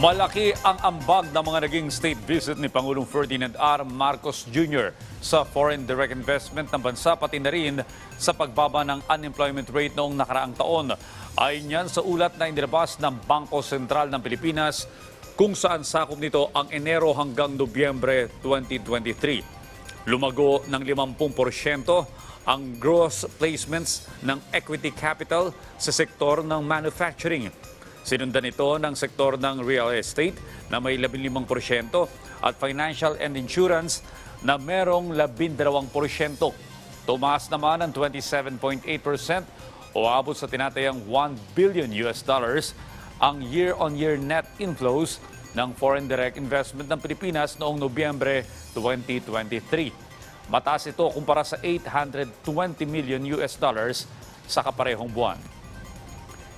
Malaki ang ambag ng mga naging state visit ni Pangulong Ferdinand R. Marcos Jr. sa foreign direct investment ng bansa pati na rin sa pagbaba ng unemployment rate noong nakaraang taon. Ayon yan sa ulat na inilabas ng Bangko Sentral ng Pilipinas kung saan sakop nito ang Enero hanggang Nobyembre 2023. Lumago ng 50% ang gross placements ng equity capital sa sektor ng manufacturing. Sinundan ito ng sektor ng real estate na may 15% at financial and insurance na merong 12%. Tumaas naman ang 27.8% o abot sa tinatayang 1 billion US dollars ang year-on-year net inflows ng foreign direct investment ng Pilipinas noong Nobyembre 2023. Mataas ito kumpara sa 820 million US dollars sa kaparehong buwan.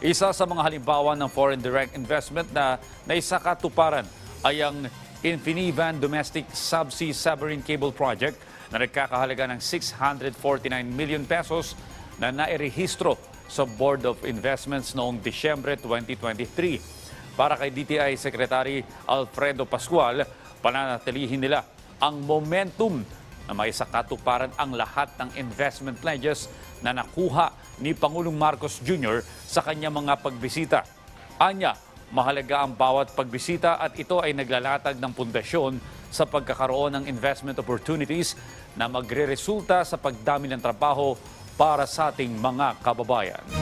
Isa sa mga halimbawa ng foreign direct investment na naisakatuparan ay ang Infinivan Domestic Subsea Submarine Cable Project na nagkakahalaga ng 649 million pesos na nairehistro sa Board of Investments noong Disyembre 2023. Para kay DTI Secretary Alfredo Pascual, pananatilihin nila ang momentum na may sakatuparan ang lahat ng investment pledges na nakuha ni Pangulong Marcos Jr. sa kanyang mga pagbisita. Anya, mahalaga ang bawat pagbisita at ito ay naglalatag ng pundasyon sa pagkakaroon ng investment opportunities na magre-resulta sa pagdami ng trabaho para sa ating mga kababayan.